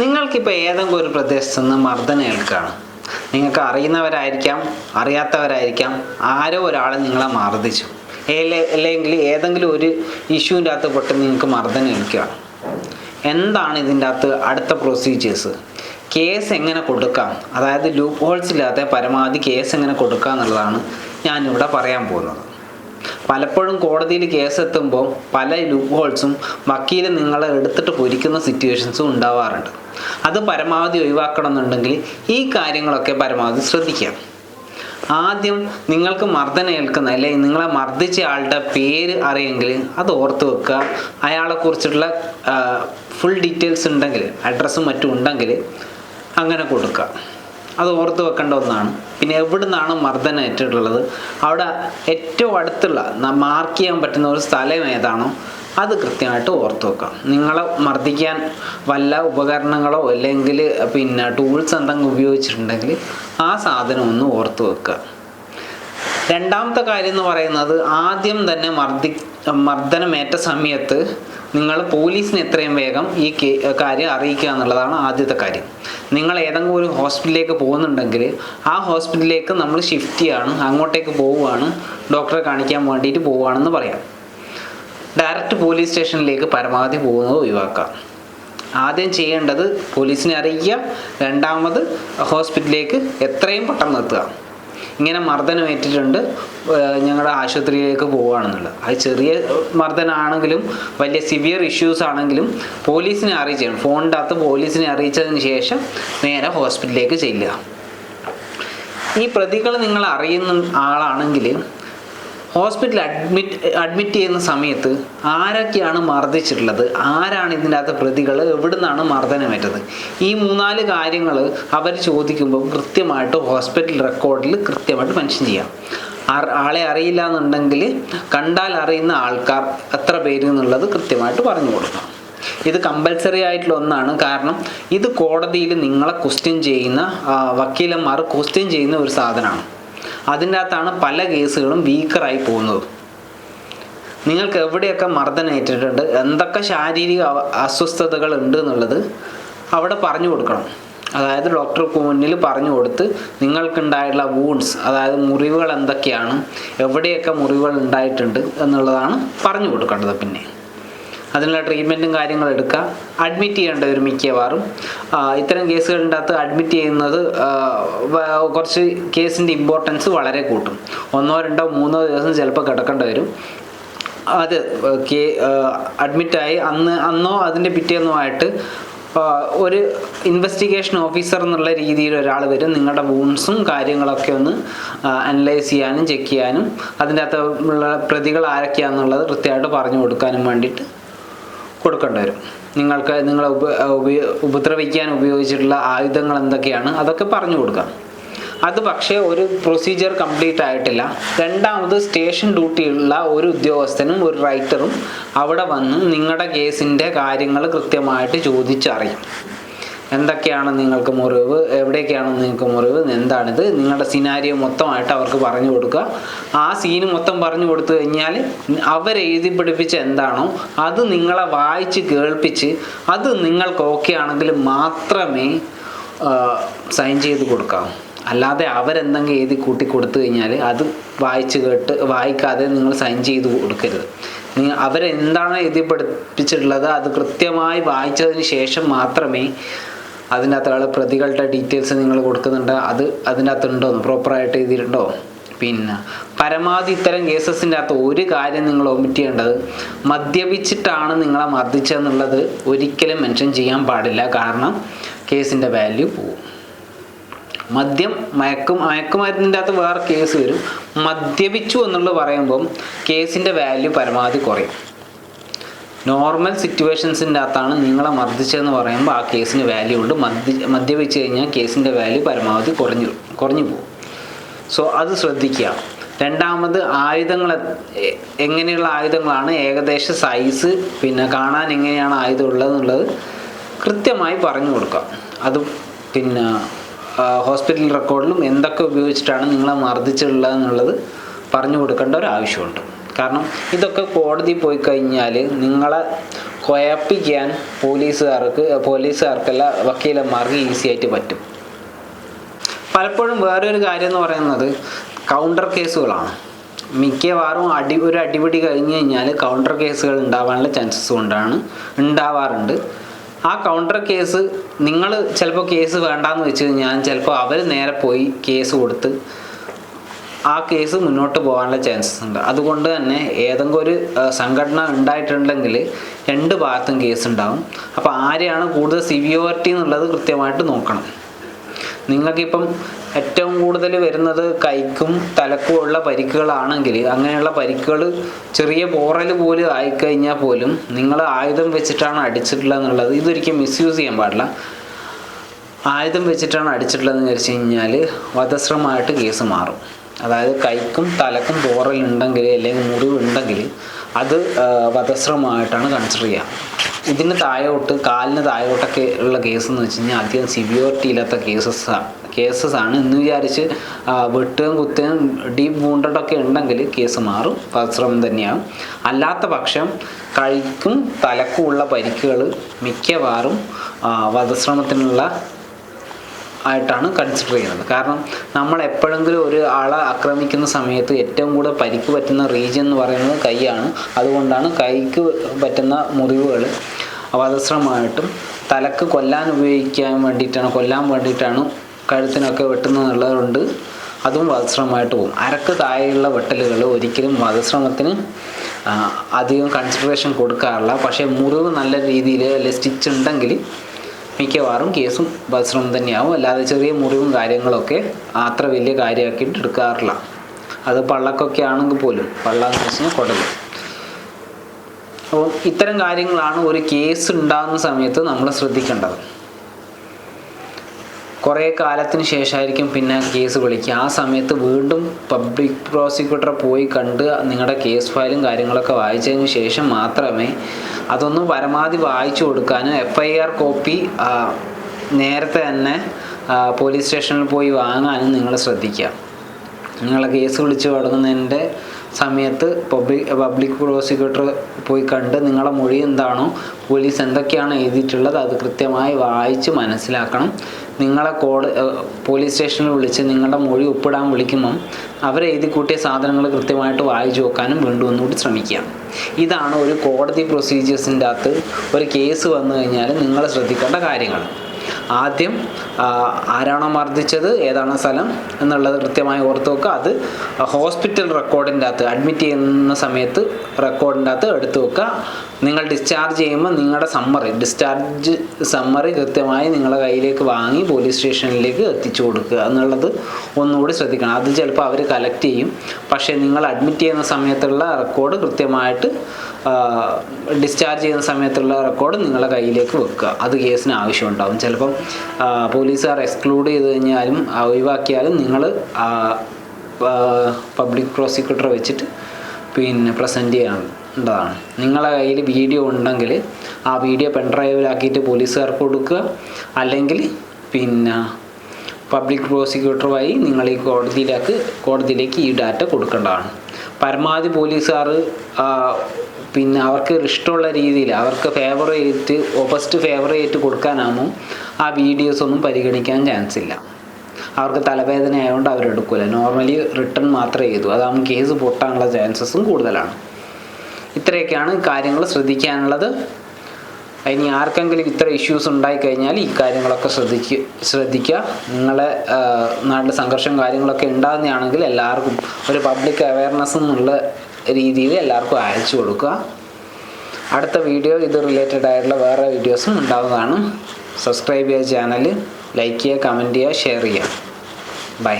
നിങ്ങൾക്കിപ്പോൾ ഏതെങ്കിലും ഒരു പ്രദേശത്ത് നിന്ന് മർദ്ദനം ഏൽക്കുകയാണ്. നിങ്ങൾക്ക് അറിയുന്നവരായിരിക്കാം അറിയാത്തവരായിരിക്കാം. ആരോ ഒരാൾ നിങ്ങളെ മർദ്ദിച്ചു. അല്ലെങ്കിൽ ഏതെങ്കിലും ഒരു ഇഷ്യൂവിന്റെ അകത്ത് പെട്ട് നിങ്ങൾക്ക് മർദ്ദനം ഏൽക്കുകയാണ്. എന്താണ് ഇതിന്റെ അകത്ത് അടുത്ത പ്രൊസീജിയേഴ്സ് കേസ് എങ്ങനെ കൊടുക്കാം? അതായത് ലൂപ്പ് ഹോൾസ് ഇല്ലാതെ പരമാവധി കേസ് എങ്ങനെ കൊടുക്കാം എന്നുള്ളതാണ് ഞാനിവിടെ പറയാൻ പോകുന്നത്. പലപ്പോഴും കോടതിയിൽ കേസ് എത്തുമ്പോൾ പല ലൂപ്പ് ഹോൾസും വക്കീൽ നിങ്ങളെ എടുത്തിട്ട് പൊരിക്കുന്ന സിറ്റുവേഷൻസും ഉണ്ടാവാറുണ്ട്. അത് പരമാവധി ഒഴിവാക്കണം എന്നുണ്ടെങ്കിൽ ഈ കാര്യങ്ങളൊക്കെ പരമാവധി ശ്രദ്ധിക്കാം ആദ്യം നിങ്ങൾക്ക് മർദ്ദന ഏൽക്കുന്ന അല്ലെങ്കിൽ നിങ്ങളെ മർദ്ദിച്ച ആളുടെ പേര് അറിയെങ്കിൽ അത് ഓർത്ത് വെക്കുക. അയാളെ കുറിച്ചിട്ടുള്ള ഫുൾ ഡീറ്റെയിൽസ് ഉണ്ടെങ്കിൽ അഡ്രസ്സും മറ്റും ഉണ്ടെങ്കിൽ അങ്ങനെ കൊടുക്കുക. അത് ഓർത്ത് വെക്കേണ്ട ഒന്നാണ്. പിന്നെ എവിടെ നിന്നാണ് മർദ്ദനം ഏറ്റിട്ടുള്ളത് അവിടെ ഏറ്റവും അടുത്തുള്ള മാർക്ക് ചെയ്യാൻ പറ്റുന്ന ഒരു സ്ഥലം ഏതാണോ അത് കൃത്യമായിട്ട് ഓർത്ത് വെക്കാം നിങ്ങളെ മർദ്ദിക്കാൻ വല്ല ഉപകരണങ്ങളോ അല്ലെങ്കിൽ പിന്നെ ടൂൾസ് എന്തെങ്കിലും ഉപയോഗിച്ചിട്ടുണ്ടെങ്കിൽ ആ സാധനം ഒന്ന് ഓർത്ത് വെക്കുക. രണ്ടാമത്തെ കാര്യം എന്ന് പറയുന്നത് ആദ്യം തന്നെ മർദ്ദി മർദ്ദനമേറ്റ സമയത്ത് നിങ്ങൾ പോലീസിന് എത്രയും വേഗം ഈ കാര്യം അറിയിക്കുക എന്നുള്ളതാണ് ആദ്യത്തെ കാര്യം. നിങ്ങൾ ഏതെങ്കിലും ഒരു ഹോസ്പിറ്റലിലേക്ക് പോകുന്നുണ്ടെങ്കിൽ ആ ഹോസ്പിറ്റലിലേക്ക് നമ്മൾ ഷിഫ്റ്റ് ചെയ്യാണ് അങ്ങോട്ടേക്ക് പോവുകയാണ് ഡോക്ടറെ കാണിക്കാൻ വേണ്ടിയിട്ട് പോവുകയാണെന്ന് പറയാം. ഡയറക്റ്റ് പോലീസ് സ്റ്റേഷനിലേക്ക് പരമാവധി പോകുന്നത് ഒഴിവാക്കാം ആദ്യം ചെയ്യേണ്ടത് പോലീസിനെ അറിയിക്കുക രണ്ടാമത് ഹോസ്പിറ്റലിലേക്ക് എത്രയും പെട്ടെന്ന് എത്തുക. ഇങ്ങനെ മർദ്ദനം ഏറ്റിട്ടുണ്ട് ഞങ്ങളുടെ ആശുപത്രിയിലേക്ക് പോവുകയാണെന്നുള്ളത്. അത് ചെറിയ മർദ്ദനാണെങ്കിലും വലിയ സിവിയർ ഇഷ്യൂസ് ആണെങ്കിലും പോലീസിനെ അറിയിച്ചാണ് ഫോണിന്റെ അകത്ത് പോലീസിനെ അറിയിച്ചതിന് ശേഷം നേരെ ഹോസ്പിറ്റലിലേക്ക് ചെല്ലുക. ഈ പ്രതികൾ നിങ്ങൾ അറിയുന്ന ആളാണെങ്കിൽ ഹോസ്പിറ്റലിൽ അഡ്മിറ്റ് അഡ്മിറ്റ് ചെയ്യുന്ന സമയത്ത് ആരൊക്കെയാണ് മർദ്ദിച്ചിട്ടുള്ളത്? ആരാണ് ഇതിന്റെ അകത്ത് പ്രതികൾ? എവിടുന്നാണ് മർദ്ദനമേറ്റത്? ഈ മൂന്നാൽ കാര്യങ്ങൾ അവർ ചോദിക്കുമ്പോൾ കൃത്യമായിട്ട് ഹോസ്പിറ്റൽ റെക്കോർഡിൽ കൃത്യമായിട്ട് മെൻഷൻ ചെയ്യാം. ആളെ അറിയില്ല എന്നുണ്ടെങ്കിൽ കണ്ടാൽ അറിയുന്ന ആൾക്കാർ എത്ര പേര് എന്നുള്ളത് കൃത്യമായിട്ട് പറഞ്ഞു കൊടുക്കാം ഇത് കമ്പൽസറി ആയിട്ടുള്ള ഒന്നാണ്. കാരണം ഇത് കോടതിയിൽ നിങ്ങളെ ക്വസ്റ്റ്യൻ ചെയ്യുന്ന വക്കീലന്മാർ ക്വസ്റ്റ്യൻ ചെയ്യുന്ന ഒരു സാധനമാണ്. അതിന്റെ അകത്താണ് പല കേസുകളും വീക്കറായി പോകുന്നത്. നിങ്ങൾക്ക് എവിടെയൊക്കെ മർദ്ദനേറ്റിട്ടുണ്ട് എന്തൊക്കെ ശാരീരിക അസ്വസ്ഥതകൾ ഉണ്ട് എന്നുള്ളത് അവിടെ പറഞ്ഞു കൊടുക്കണം. അതായത് ഡോക്ടർക്ക് മുന്നിൽ പറഞ്ഞു കൊടുത്ത് നിങ്ങൾക്കുണ്ടായിട്ടുള്ള വൂൺസ് അതായത് മുറിവുകൾ എന്തൊക്കെയാണ് എവിടെയൊക്കെ മുറിവുകൾ ഉണ്ടായിട്ടുണ്ട് എന്നുള്ളതാണ് പറഞ്ഞു കൊടുക്കേണ്ടത് പിന്നെ. അതിനുള്ള ട്രീറ്റ്മെന്റും കാര്യങ്ങളും എടുക്കുക അഡ്മിറ്റ് ചെയ്യേണ്ടവർ മിക്കവാറും. ഇത്തരം കേസുകളിന്റെ അകത്ത് അഡ്മിറ്റ് ചെയ്യുന്നത് കുറച്ച് കേസിന്റെ ഇമ്പോർട്ടൻസ് വളരെ കൂട്ടും. ഒന്നോ രണ്ടോ മൂന്നോ ദിവസം ചിലപ്പോൾ കിടക്കേണ്ടി വരും. അത് കേ അഡ്മിറ്റായി അന്ന് അന്നോ അതിന്റെ പിറ്റേന്നോ ആയിട്ട് ഒരു ഇൻവെസ്റ്റിഗേഷൻ ഓഫീസർ എന്നുള്ള രീതിയിൽ ഒരാൾ വരും. നിങ്ങളുടെ വൂൺസും കാര്യങ്ങളൊക്കെ ഒന്ന് അനലൈസ് ചെയ്യാനും ചെക്ക് ചെയ്യാനും അതിന്റെ അകത്ത് ഉള്ള പ്രതികൾ ആരൊക്കെയാണെന്നുള്ളത് കൃത്യമായിട്ട് പറഞ്ഞു കൊടുക്കാനും വേണ്ടിയിട്ട് കൊടുക്കേണ്ടി വരും. നിങ്ങൾക്ക് നിങ്ങളെ ഉപ ഉപദ്രവിക്കാൻ ഉപയോഗിച്ചിട്ടുള്ള ആയുധങ്ങൾ എന്തൊക്കെയാണ് അതൊക്കെ പറഞ്ഞു കൊടുക്കാം. അത് പക്ഷേ ഒരു പ്രൊസീജിയർ കംപ്ലീറ്റ് ആയിട്ടില്ല. രണ്ടാമത് സ്റ്റേഷൻ ഡ്യൂട്ടിയുള്ള ഒരു ഉദ്യോഗസ്ഥനും ഒരു റൈറ്ററും അവിടെ വന്ന് നിങ്ങളുടെ കേസിന്റെ കാര്യങ്ങൾ കൃത്യമായിട്ട് ചോദിച്ചറിയും. എന്തൊക്കെയാണ് നിങ്ങൾക്ക് മുറിവ്? എവിടെയൊക്കെയാണ് നിങ്ങൾക്ക് മുറിവ്? എന്താണിത്? നിങ്ങളുടെ സിനാരിയോ മൊത്തമായിട്ട് അവർക്ക് പറഞ്ഞു കൊടുക്കുക. ആ സീന് മൊത്തം പറഞ്ഞു കൊടുത്തു കഴിഞ്ഞാൽ അവരെഴുതി പിടിപ്പിച്ച എന്താണോ അത് നിങ്ങളെ വായിച്ച് കേൾപ്പിച്ച് അത് നിങ്ങൾക്ക് ഓക്കെ ആണെങ്കിൽ മാത്രമേ സൈൻ ചെയ്ത് കൊടുക്കാവൂ അല്ലാതെ അവരെന്തെങ്കിലും എഴുതി കൂട്ടി കൊടുത്തു കഴിഞ്ഞാൽ അത് വായിച്ച് കേട്ട് വായിക്കാതെ നിങ്ങൾ സൈൻ ചെയ്ത് കൊടുക്കരുത്. അവരെന്താണ് എഴുതി പഠിപ്പിച്ചിട്ടുള്ളത്? അത് കൃത്യമായി വായിച്ചതിന് ശേഷം മാത്രമേ ആൾ പ്രതികളുടെ ഡീറ്റെയിൽസ് നിങ്ങൾ കൊടുക്കുന്നുണ്ട്. അത് അതിനകത്തുണ്ടോ? പ്രോപ്പറായിട്ട് എഴുതിയിട്ടുണ്ടോ? പിന്നെ പരമാവധി ഇത്തരം കേസസിന്റെ അകത്ത് ഒരു കാര്യം നിങ്ങൾ ഒമിറ്റ് ചെയ്യേണ്ടത് മദ്യപിച്ചിട്ടാണ് നിങ്ങളെ മർദ്ദിച്ചതെന്നുള്ളത് ഒരിക്കലും മെൻഷൻ ചെയ്യാൻ പാടില്ല. കാരണം കേസിന്റെ വാല്യൂ പോവും. മദ്യം മയക്കും മയക്കുമരുന്നിന്റെ അകത്ത് വേറെ കേസ് വരും. മദ്യപിച്ചു എന്നുള്ളത് പറയുമ്പം കേസിന്റെ വാല്യൂ പരമാവധി കുറയും. നോർമൽ സിറ്റുവേഷൻസിന്റെ അകത്താണ് നിങ്ങളെ മർദ്ദിച്ചതെന്ന് പറയുമ്പോൾ ആ കേസിന് വാല്യൂ ഉണ്ട്. മദ്യ മദ്യപിച്ച് കഴിഞ്ഞാൽ കേസിന്റെ വാല്യൂ പരമാവധി കുറഞ്ഞു കുറഞ്ഞു പോകും. സോ അത് ശ്രദ്ധിക്കുക. രണ്ടാമത് ആയുധങ്ങൾ എങ്ങനെയുള്ള ആയുധങ്ങളാണ് ഏകദേശ സൈസ് പിന്നെ കാണാൻ എങ്ങനെയാണ് ആയുധം ഉള്ളതെന്നുള്ളത് കൃത്യമായി പറഞ്ഞു കൊടുക്കുക. അത് പിന്നെ ഹോസ്പിറ്റൽ റെക്കോർഡിലും എന്തൊക്കെ ഉപയോഗിച്ചിട്ടാണ് നിങ്ങളെ മർദ്ദിച്ചിട്ടുള്ളതെന്നുള്ളത് പറഞ്ഞു കൊടുക്കേണ്ട ഒരു ആവശ്യമുണ്ട്. കാരണം ഇതൊക്കെ കോടതി പോയി കഴിഞ്ഞാൽ നിങ്ങളെ കൊയപ്പിക്കാൻ പോലീസുകാർക്ക് പോലീസുകാർക്കല്ല വക്കീലന്മാർക്ക് ഈസി ആയിട്ട് പറ്റും. പലപ്പോഴും വേറൊരു കാര്യം എന്ന് പറയുന്നത് കൗണ്ടർ കേസുകളാണ് മിക്കവാറും അടി ഒരു അടിപിടി കഴിഞ്ഞ് കഴിഞ്ഞാൽ കൗണ്ടർ കേസുകൾ ഉണ്ടാവാനുള്ള ചാൻസസ് കൊണ്ടാണ് ഉണ്ടാവാറുണ്ട്. ആ കൗണ്ടർ കേസ് നിങ്ങൾ ചിലപ്പോൾ കേസ് വേണ്ടാന്ന് വെച്ച് കഴിഞ്ഞാൽ ചിലപ്പോൾ അവർ നേരെ പോയി കേസ് കൊടുത്ത് ആ കേസ് മുന്നോട്ട് പോകാനുള്ള ചാൻസസ് ഉണ്ട്. അതുകൊണ്ട് തന്നെ ഏതെങ്കിലും ഒരു സംഘടന ഉണ്ടായിട്ടുണ്ടെങ്കിൽ രണ്ട് ഭാഗത്തും കേസ് ഉണ്ടാവും. അപ്പോൾ ആരെയാണ് കൂടുതൽ സിവിയോറിറ്റി എന്നുള്ളത് കൃത്യമായിട്ട് നോക്കണം. നിങ്ങൾക്കിപ്പം ഏറ്റവും കൂടുതൽ വരുന്നത് കൈക്കും തലക്കും ഉള്ള പരിക്കുകളാണെങ്കിൽ അങ്ങനെയുള്ള പരിക്കുകൾ ചെറിയ പോറൽ പോലും ആയിക്കഴിഞ്ഞാൽ പോലും നിങ്ങൾ ആയുധം വെച്ചിട്ടാണ് അടിച്ചിട്ടുള്ളത് എന്നുള്ളത് ഇതൊരിക്കലും മിസ്യൂസ് ചെയ്യാൻ പാടില്ല. ആയുധം വെച്ചിട്ടാണ് അടിച്ചിട്ടുള്ളതെന്ന് വെച്ച് കഴിഞ്ഞാൽ വധശ്രമമായിട്ട് കേസ് മാറും. അതായത് കൈക്കും തലക്കും പോറലുണ്ടെങ്കിൽ അല്ലെങ്കിൽ മുറിവുണ്ടെങ്കിൽ അത് വധശ്രമമായിട്ടാണ് കൺസിഡർ ചെയ്യുക. ഇതിന് താഴോട്ട് കാലിന് താഴോട്ടൊക്കെ ഉള്ള കേസ് എന്ന് വെച്ച് കഴിഞ്ഞാൽ അധികം സിവിയോറിറ്റി ഇല്ലാത്ത കേസസ് കേസസ് ആണ്. എന്ന് വിചാരിച്ച് വെട്ടുകയും കുത്തുകയും ഡീപ്പ് വൂണ്ടഡൊക്കെ ഉണ്ടെങ്കിൽ കേസ് മാറും. വധശ്രമം തന്നെയാണ് അല്ലാത്ത പക്ഷം കൈക്കും തലക്കും ഉള്ള പരിക്കുകൾ മിക്കവാറും വധശ്രമത്തിനുള്ള ആയിട്ടാണ് കൺസിഡർ ചെയ്യുന്നത്. കാരണം നമ്മൾ എപ്പോഴെങ്കിലും ഒരു ആളെ ആക്രമിക്കുന്ന സമയത്ത് ഏറ്റവും കൂടുതൽ പരിക്ക് പറ്റുന്ന റീജിയൻ എന്ന് പറയുന്നത് കൈയാണ്. അതുകൊണ്ടാണ് കൈക്ക് പറ്റുന്ന മുറിവുകൾ വധശ്രമമായിട്ടും തലക്ക് കൊല്ലാൻ ഉപയോഗിക്കാൻ വേണ്ടിയിട്ടാണ് കൊല്ലാൻ വേണ്ടിയിട്ടാണ് കഴുത്തിനൊക്കെ വെട്ടുന്നതെന്നുള്ളതുകൊണ്ട് അതും വധശ്രമമായിട്ട് പോകും. അരക്ക് താഴെയുള്ള വെട്ടലുകൾ ഒരിക്കലും വധശ്രമത്തിന് അധികം കൺസിഡറേഷൻ കൊടുക്കാറില്ല. പക്ഷേ മുറിവ് നല്ല രീതിയിൽ അല്ലെ സ്റ്റിച്ച് ഉണ്ടെങ്കിൽ മിക്കവാറും കേസും വസ്ത്രം തന്നെയാവും. അല്ലാതെ ചെറിയ മുറിവും കാര്യങ്ങളൊക്കെ അത്ര വലിയ കാര്യമാക്കിയിട്ട് എടുക്കാറില്ല. അത് പള്ളക്കൊക്കെ ആണെങ്കിൽ പോലും പള്ള എന്ന് വെച്ച് കഴിഞ്ഞാൽ അപ്പോൾ ഇത്തരം കാര്യങ്ങളാണ് ഒരു കേസ് ഉണ്ടാകുന്ന സമയത്ത് നമ്മൾ ശ്രദ്ധിക്കേണ്ടത്. കുറേ കാലത്തിന് ശേഷമായിരിക്കും പിന്നെ കേസ് വിളിക്കുക. ആ സമയത്ത് വീണ്ടും പബ്ലിക് പ്രോസിക്യൂട്ടറെ പോയി കണ്ട് നിങ്ങളുടെ കേസ് ഫയലും കാര്യങ്ങളൊക്കെ വായിച്ചതിന് ശേഷം മാത്രമേ അതൊന്നും പരമാവധി വായിച്ചു കൊടുക്കാനും എഫ് ഐ ആർ കോപ്പി നേരത്തെ തന്നെ പോലീസ് സ്റ്റേഷനിൽ പോയി വാങ്ങാനും നിങ്ങൾ ശ്രദ്ധിക്കുക. നിങ്ങളെ കേസ് വിളിച്ചു തുടങ്ങുന്നതിന്റെ സമയത്ത് പബ്ലിക് പബ്ലിക് പ്രോസിക്യൂട്ടർ പോയി കണ്ട് നിങ്ങളുടെ മൊഴി എന്താണോ പോലീസ് എന്തൊക്കെയാണ് എഴുതിയിട്ടുള്ളത് അത് കൃത്യമായി വായിച്ച് മനസ്സിലാക്കണം. നിങ്ങളെ കോൾ പോലീസ് സ്റ്റേഷനിൽ വിളിച്ച് നിങ്ങളുടെ മൊഴി ഒപ്പിടാൻ വിളിക്കുമ്പം അവർ എഴുതി കൂട്ടിയ സാധനങ്ങൾ കൃത്യമായിട്ട് വായിച്ചു നോക്കാനും വീണ്ടും ഒന്നുകൂടി ശ്രമിക്കുക ഇതാണ് ഒരു കോടതി പ്രൊസീജിയേഴ്സിന്റെ അകത്ത് ഒരു കേസ് വന്നു കഴിഞ്ഞാൽ നിങ്ങൾ ശ്രദ്ധിക്കേണ്ട കാര്യങ്ങൾ ആദ്യം ആരാണോ മർദ്ദിച്ചത് ഏതാണ് സ്ഥലം എന്നുള്ളത് കൃത്യമായി ഓർത്ത് വെക്കുക. അത് ഹോസ്പിറ്റൽ റെക്കോർഡിന്റെ അകത്ത് അഡ്മിറ്റ് ചെയ്യുന്ന സമയത്ത് റെക്കോർഡിന്റെ അകത്ത് എടുത്തു വെക്കുക. നിങ്ങൾ ഡിസ്ചാർജ് ചെയ്യുമ്പോൾ നിങ്ങളുടെ സമ്മറി ഡിസ്ചാർജ് സമ്മറി കൃത്യമായി നിങ്ങളുടെ കയ്യിലേക്ക് വാങ്ങി പോലീസ് സ്റ്റേഷനിലേക്ക് എത്തിച്ചു കൊടുക്കുക എന്നുള്ളത് ഒന്നുകൂടി ശ്രദ്ധിക്കണം. അത് ചിലപ്പോൾ അവർ കളക്ട് ചെയ്യും. പക്ഷേ നിങ്ങൾ അഡ്മിറ്റ് ചെയ്യുന്ന സമയത്തുള്ള റെക്കോർഡ് കൃത്യമായിട്ട് ഡിസ്ചാർജ് ചെയ്യുന്ന സമയത്തുള്ള റെക്കോർഡ് നിങ്ങളുടെ കയ്യിലേക്ക് വെക്കുക. അത് കേസിന് ആവശ്യമുണ്ടാകും ചിലപ്പം പോലീസുകാർ എക്സ്ക്ലൂഡ് ചെയ്ത് കഴിഞ്ഞാലും ഒഴിവാക്കിയാലും നിങ്ങൾ പബ്ലിക് പ്രോസിക്യൂട്ടറെ വെച്ചിട്ട് പിന്നെ പ്രസന്റ് ചെയ്യേണ്ടതാണ് നിങ്ങളെ കയ്യിൽ വീഡിയോ ഉണ്ടെങ്കിൽ ആ വീഡിയോ പെൻഡ്രൈവിലാക്കിയിട്ട് പോലീസുകാർക്ക് കൊടുക്കുക. അല്ലെങ്കിൽ പിന്നെ പബ്ലിക് പ്രോസിക്യൂട്ടർ വഴി നിങ്ങൾ ഈ കോടതിയിലേക്ക് കോടതിയിലേക്ക് ഈ ഡാറ്റ കൊടുക്കേണ്ടതാണ്. പരമാവധി പോലീസുകാർ പിന്നെ അവർക്ക് ഇഷ്ടമുള്ള രീതിയിൽ അവർക്ക് ഫേവർ ചെയ്തിട്ട് ഓപ്പോസിറ്റ് ഫേവർ ചെയ്തിട്ട് കൊടുക്കാനാകുമ്പോൾ ആ വീഡിയോസ് ഒന്നും പരിഗണിക്കാൻ ചാൻസ് ഇല്ല. അവർക്ക് തലവേദന ആയതുകൊണ്ട് അവരെടുക്കില്ല നോർമലി റിട്ടേൺ മാത്രമേ ചെയ്തു. അതാകുമ്പോൾ കേസ് പൊട്ടാനുള്ള ചാൻസസും കൂടുതലാണ്. ഇത്രയൊക്കെയാണ് കാര്യങ്ങൾ ശ്രദ്ധിക്കാനുള്ളത്. ഇനി ആർക്കെങ്കിലും ഇത്ര ഇഷ്യൂസ് ഉണ്ടായിക്കഴിഞ്ഞാൽ ഈ കാര്യങ്ങളൊക്കെ ശ്രദ്ധിക്കുക ശ്രദ്ധിക്കുക. നിങ്ങളെ നാട്ടിൽ സംഘർഷം കാര്യങ്ങളൊക്കെ ഉണ്ടാകുന്നതാണെങ്കിൽ എല്ലാവർക്കും ഒരു പബ്ലിക് അവയർനെസ് എന്നുള്ള രീതിയിൽ എല്ലാവർക്കും അയച്ചു കൊടുക്കുക. അടുത്ത വീഡിയോ ഇത് റിലേറ്റഡ് ആയിട്ടുള്ള വേറെ വീഡിയോസും ഉണ്ടാവുന്നതാണ്. സബ്സ്ക്രൈബ് ചെയ്യുക ചാനൽ ലൈക്ക് ചെയ്യുക കമന്റ് ചെയ്യുക ഷെയർ ചെയ്യുക. ബൈ